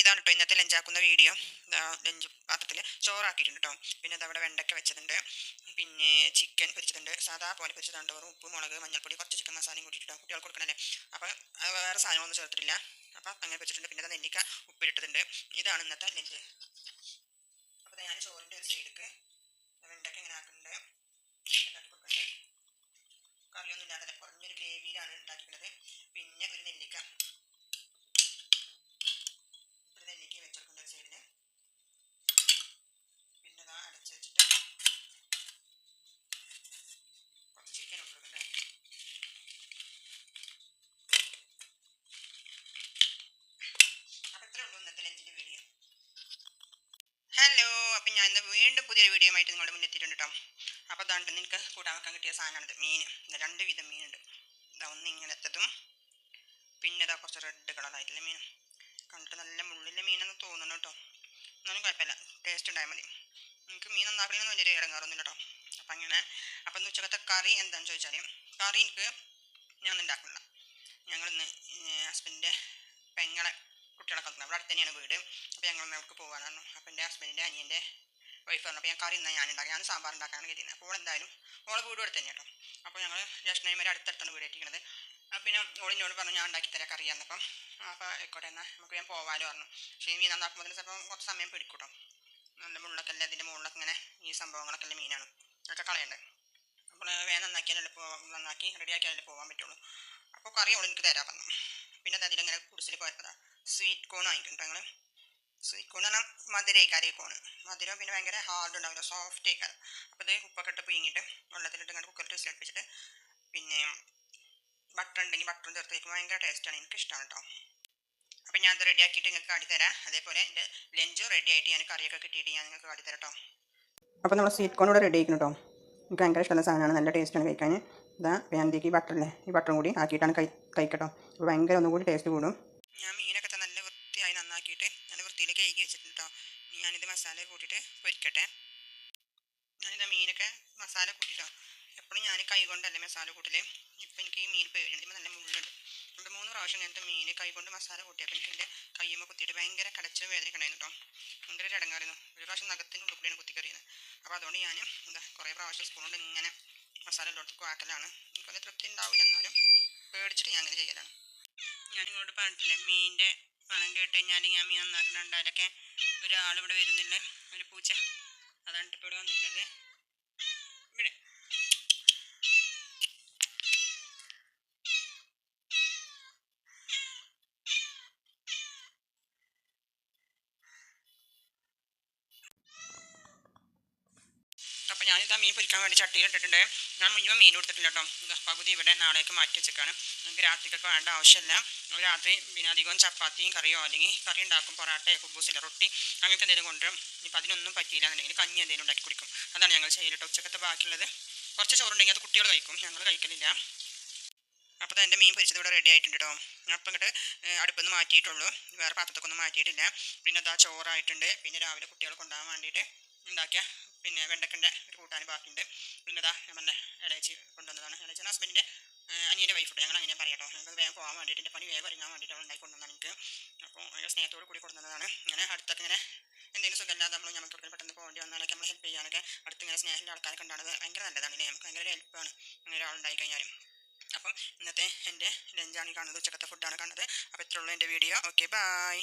ഇതാണ് കേട്ടോ ഇന്നത്തെ ലഞ്ചാക്കുന്ന വീഡിയോ. ലഞ്ച് പാത്രത്തിൽ ചോറാക്കിയിട്ടുണ്ട് കേട്ടോ. പിന്നെ അതവിടെ വെണ്ടയ്ക്ക വെച്ചതുണ്ട്. പിന്നെ ചിക്കൻ പൊരിച്ചിട്ടുണ്ട് സാധാ പോലെ പൊരിച്ചതുണ്ട്. വെറും ഉപ്പ് മുളക് മഞ്ഞൾപ്പൊടി കുറച്ച് ചിക്കൻ മസാലയും കൂട്ടിയിട്ടോ കുട്ടികൾക്ക് കൊടുക്കണല്ലേ അപ്പോൾ വേറെ സാധനങ്ങളൊന്നും ചേർത്തിട്ടില്ല. അപ്പോൾ അങ്ങനെ വെച്ചിട്ടുണ്ട് പിന്നെ അത് നെല്ലിക്ക ഉപ്പിലിട്ടതുണ്ട്. ഇതാണ് ഇന്നത്തെ ലഞ്ച്. അപ്പോൾ ഞാൻ ചോറിന്റെ ഒരു സൈഡിലേക്ക് വെണ്ടയ്ക്ക ഇങ്ങനെ ആക്കുന്നുണ്ട് വെണ്ടയ്ക്ക കൊടുക്കുന്നുണ്ട് കറിയൊന്നും ഇല്ലാതെ കുറഞ്ഞൊരു ഗ്രേവിയിലാണ് ഉണ്ടാക്കിയിട്ടുള്ളത് പിന്നെ ഒരു നെല്ലിക്ക ഒരു നെല്ലിക്ക വെച്ചെടുക്കുന്ന ഒരു സൈഡിൽ പിന്നെ ഇതാ അടച്ച് വെച്ചിട്ട് കുറച്ച് ചിക്കൻ ഇട്ടിട്ടുണ്ട് അപ്പം ഇത്രേ ഉള്ളൂ ഇന്നത്തെ ലഞ്ചിന്റെ വീഡിയോ ഹലോ അപ്പം ഞാൻ ഇന്ന് വീണ്ടും പുതിയൊരു വീഡിയോ ആയിട്ട് നിങ്ങളുടെ മുന്നിൽ എത്തിയിട്ടുണ്ട് കേട്ടോ അപ്പോൾ അതാണ്ട് നിനക്ക് കൂട്ടാൻ വെക്കാൻ കിട്ടിയ സാധനമാണിത് മീൻ. രണ്ട് വിധം മീനുണ്ട് ഇതാ ഒന്ന് ഇങ്ങനത്തതും പിന്നെ ഇതാ കുറച്ച് റെഡ് കളറായിട്ടുള്ള മീനും. കണ്ടിട്ട് നല്ല മുള്ളിലെ മീനെന്ന് തോന്നുന്നു കേട്ടോ എന്നാലും കുഴപ്പമില്ല ടേസ്റ്റ് ഉണ്ടായാൽ മതി. എനിക്ക് മീൻ നന്നാക്കണമെന്ന് വലിയൊരു ഇറങ്ങാറൊന്നുമില്ല കേട്ടോ അപ്പം അങ്ങനെ അപ്പം ഇന്ന് ഉച്ചക്കത്തെ കറി എന്താണെന്ന് ചോദിച്ചാൽ കറി എനിക്ക് ഞാൻ ഒന്നും ഉണ്ടാക്കുന്നില്ല. ഞങ്ങളിന്ന് ഹസ്ബൻഡിന്റെ പെങ്ങളെ കുട്ടികളൊക്കെ നമ്മുടെ അടുത്ത് തന്നെയാണ് വീട്. അപ്പോൾ ഞങ്ങൾ അവർക്ക് പോകാനാണ് അപ്പം എന്റെ ഹസ്ബൻഡിന്റെ അനിയന്റെ വൈഫ് പറഞ്ഞപ്പോൾ ഞാൻ കറി ഇന്നാ ഞാൻ ഉണ്ടാക്കി ഞാൻ സാമ്പാർ ഉണ്ടാക്കാനാണ് കരുതുന്നത് അപ്പോൾ എന്തായാലും ഓളെ വീട് അടുത്ത് തന്നെ കേട്ടോ അപ്പോൾ ഞങ്ങൾ ജ്യേഷ്ഠന്മാർ അടുത്തടുത്താണ് വീട് എത്തിക്കുന്നത് അപ്പം പിന്നെ ഓളിനോട് പറഞ്ഞു ഞാൻ ഉണ്ടാക്കി തരാം കറി എന്നപ്പം അപ്പോൾ ആയിക്കോട്ടെ എന്നാൽ നമുക്ക് ഞാൻ പോകാമല്ലോ പറഞ്ഞു. പക്ഷേ മീൻ നന്നാക്കുമ്പോൾ ചിലപ്പോൾ കുറച്ച് സമയം പിടിക്കൂട്ടോ. നല്ല മുള്ളൊക്കെ അതിന്റെ മുകളിലൊക്കെ ഇങ്ങനെ ഈ സംഭവങ്ങളൊക്കെ അല്ലേ മീനാണ് അതൊക്കെ കളയണ്ടേ? അപ്പോൾ വേഗം നന്നാക്കിയാലല്ലേ പോ നന്നാക്കി റെഡിയാക്കിയാലല്ലേ പോകാൻ പറ്റുള്ളൂ. അപ്പോൾ കറി അവൾ തരാൻ പറഞ്ഞു. പിന്നെ അത് അതിലിങ്ങനെ കുടിച്ചിൽ പോയപ്പോൾ സ്വീറ്റ് കോൺ വാങ്ങിയിട്ടുണ്ട് ഞങ്ങൾ സ്വീറ്റ് കോൺ പറഞ്ഞാൽ മധുരയിക്കാരേ കോണ് മധുരം പിന്നെ ഭയങ്കര ഹാർഡ് ഉണ്ടാവില്ല സോഫ്റ്റ് ആയിക്കാരം അപ്പോൾ ഇത് ഉപ്പൊക്കെ ഇട്ട് പിഴിഞ്ഞിട്ട് വെള്ളത്തിലിട്ട് ഇങ്ങനെ കുക്കറിൽ വിസിലടുപ്പിച്ചിട്ട് പിന്നെ ബട്ടർ ഉണ്ടെങ്കിൽ ബട്ടറും ചേർത്ത് കഴിക്കുമ്പോൾ ഭയങ്കര ടേസ്റ്റാണ് എനിക്കിഷ്ടമാണ് കേട്ടോ അപ്പം ഞാൻ അത് റെഡി ആക്കിയിട്ട് നിങ്ങൾക്ക് കാട്ടിത്തരാം അതേപോലെ എന്റെ ലഞ്ചും റെഡി ആയിട്ട് ഞാൻ കറിയൊക്കെ കിട്ടിയിട്ട് ഞാൻ നിങ്ങൾക്ക് കാട്ടിത്തരാം കേട്ടോ അപ്പോൾ നമ്മൾ സ്വീറ്റ് കോൺ ഇവിടെ റെഡി ആക്കണം കേട്ടോ എനിക്ക് ഭയങ്കര ഇഷ്ടമുള്ള സാധനമാണ് നല്ല ടേസ്റ്റാണ് കഴിക്കാൻ. ഇതാ വേണ്ടിക്ക് ഈ ബട്ടറില്ലേ ഈ ബട്ടറും കൂടി ആക്കിയിട്ടാണ് കൈ കഴിക്കട്ടോ. അപ്പോൾ ഭയങ്കര ഒന്നും കൂടി ടേസ്റ്റ് കൂടും. ഞാൻ മീനൊക്കെ നന്നാക്കിയിട്ട് നല്ല വൃത്തിയിൽ കഴുകി വെച്ചിട്ടുണ്ട് കേട്ടോ ഇനി ഞാനിത് മസാല കൂട്ടിയിട്ട് പൊരിക്കട്ടെ. ഞാനിത് മീനൊക്കെ മസാല കൂട്ടിട്ടോ. എപ്പോഴും ഞാൻ കൈ കൊണ്ടല്ലേ മസാല കൂട്ടൽ. ഇപ്പം എനിക്ക് ഈ മീൻ പേരുണ്ട് നല്ല മുള്ളുണ്ട്. രണ്ട് മൂന്ന് പ്രാവശ്യം ഇങ്ങനത്തെ മീൻ കൈ കൊണ്ട് മസാല കൂട്ടിയപ്പോൾ എനിക്ക് എന്റെ കയ്യുമ്പോൾ കുത്തിയിട്ട് ഭയങ്കര കടച്ചിൽ വേദനയുണ്ടായിരുന്നു കേട്ടോ ഭയങ്കര ഒരു ഇടങ്ങായിരുന്നു ഒരു പ്രാവശ്യം നഖത്തിന്റെ ഉള്ളിൽ കുത്തി കറിയുന്നത് അപ്പോൾ അതുകൊണ്ട് ഞാൻ എന്താ കുറേ പ്രാവശ്യം സ്പൂൺ കൊണ്ട് ഇങ്ങനെ മസാല എല്ലായിടത്തും ആക്കലാണ്. എനിക്കൊന്നും തൃപ്തി ഉണ്ടാവില്ല എന്നാലും പേടിച്ചിട്ട് ഞാൻ അങ്ങനെ ചെയ്യലാണ്. ഞാൻ നിങ്ങളോട് പറഞ്ഞിട്ടില്ലേ മീനിന്റെ മണം കേട്ട് ഞാൻ മീൻ നന്നാക്കുന്നുണ്ടായാലൊക്കെ ഒരാളിവിടെ ഇവിടെ വരുന്നില്ല? ഒരു പൂച്ച. അതാണ് ഇപ്പോൾ ഇവിടെ വന്നിട്ടുള്ളത് ഇവിടെ അപ്പോൾ ഞാനിതാ മീൻ പൊരിക്കാൻ വേണ്ടി ചട്ടി ഇട്ടിട്ടുണ്ട്. ഞാൻ മുഴുവൻ മീൻ കൊടുത്തിട്ടില്ല കേട്ടോ. പകുതി ഇവിടെ നാളേക്ക് മാറ്റി വെച്ചേക്കാണ്. നമുക്ക് രാത്രിക്കൊക്കെ വേണ്ട ആവശ്യമില്ല. രാത്രി പിന്നെ അധികം ചപ്പാത്തിയും കറിയോ അല്ലെങ്കിൽ കറി ഉണ്ടാക്കും പൊറാട്ടയോ കുബൂസില്ല റൊട്ടി അങ്ങനത്തെ എന്തെങ്കിലും കൊണ്ടുവരും. ഇപ്പം അതിനൊന്നും പറ്റിയില്ല എന്നുണ്ടെങ്കിൽ കഞ്ഞി എന്തെങ്കിലും ഉണ്ടാക്കി കുടിക്കും. അതാണ് ഞങ്ങൾ ചെയ്യലിട്ട് ഉച്ചക്കത്തെ ബാക്കിയുള്ളത്. കുറച്ച് ചോറുണ്ടെങ്കിൽ അത് കുട്ടികൾ കഴിക്കും. ഞങ്ങൾ കഴിക്കുന്നില്ല അപ്പോൾ എന്റെ മീൻ പൊരിച്ചത് ഇവിടെ റെഡി ആയിട്ടുണ്ട് കേട്ടോ. അപ്പം ഇങ്ങോട്ട് അടുപ്പിൽ മാറ്റിയിട്ടുള്ളൂ. വേറെ പാത്രത്തൊക്കെ ഒന്നും മാറ്റിയിട്ടില്ല. പിന്നെ അതാ ചോറായിട്ടുണ്ട്. പിന്നെ രാവിലെ കുട്ടികൾ കൊണ്ടുപോകാൻ വേണ്ടിയിട്ട് ഉണ്ടാക്കിയ പിന്നെ വെണ്ടക്കന്റെ ഒരു കൂട്ടാൻ ബാക്കിയുണ്ട്. പിന്നെ അതാ ഞാൻ പറഞ്ഞ ഇടയച്ചി കൊണ്ടുവന്നതാണ്. ഇടയച്ചി ഹസ്ബൻഡിന്റെ അനിയന്റെ വൈഫുണ്ട് ഞങ്ങൾ അങ്ങനെ പറയാം കേട്ടോ ഞങ്ങൾക്ക് വേഗം പോകാൻ വേണ്ടിയിട്ട് പണി വേഗം ഇറങ്ങാൻ വേണ്ടിയിട്ട് അവൾ ഉണ്ടാക്കി കൊണ്ടുവന്നതാണ് എനിക്ക്. അപ്പോൾ ഭയങ്കര സ്നേഹത്തോട് കൂടി കൊണ്ടുവന്നതാണ്. ഇങ്ങനെ അടുത്തൊക്കെ ഇങ്ങനെ എന്തെങ്കിലും സുഖമില്ലാതെ നമ്മൾ നമുക്ക് പെട്ടെന്ന് പോകേണ്ടി വന്നാലൊക്കെ നമ്മൾ ഹെൽപ്പ് ചെയ്യാനൊക്കെ അടുത്ത് ഇങ്ങനെ സ്നേഹമുള്ള ആൾക്കാരൊക്കെ ഉണ്ടാകുന്നത് ഭയങ്കര നല്ലതാണ് ഇല്ലേ നമുക്ക് ഭയങ്കര ഹെൽപ്പാണ് അങ്ങനെ ഒരാളുണ്ടായി കഴിഞ്ഞാലും. അപ്പം ഇന്നത്തെ എന്റെ ലഞ്ചാണ് കാണുന്നത്. ഉച്ചക്കത്തെ ഫുഡാണ് കാണുന്നത്. അപ്പോൾ ഇത്രയുള്ളൂ എന്റെ വീഡിയോ ഓക്കെ ബായ്